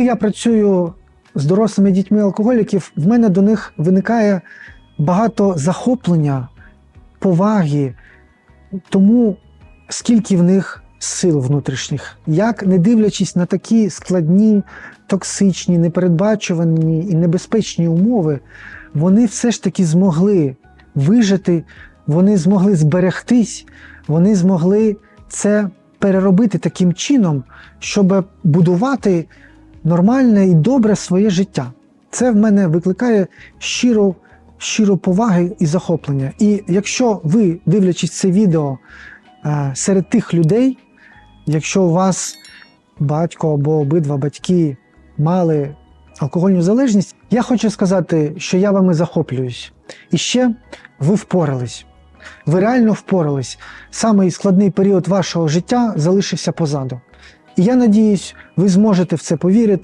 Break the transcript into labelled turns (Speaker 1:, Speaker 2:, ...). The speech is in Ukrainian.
Speaker 1: Коли я працюю з дорослими дітьми алкоголіків, в мене до них виникає багато захоплення, поваги, тому скільки в них сил внутрішніх, як не дивлячись на такі складні, токсичні, непередбачувані і небезпечні умови, вони все ж таки змогли вижити, вони змогли зберегтись, вони змогли це переробити таким чином, щоб будувати нормальне і добре своє життя. Це в мене викликає щиру, щиру поваги і захоплення. І якщо ви, дивлячись це відео е, серед тих людей, якщо у вас батько або обидва батьки мали алкогольну залежність, я хочу сказати, що я вами захоплююсь. І ще ви впорались. Ви реально впорались. Самий складний період вашого життя залишився позаду. Я надіюсь, ви зможете в це повірити.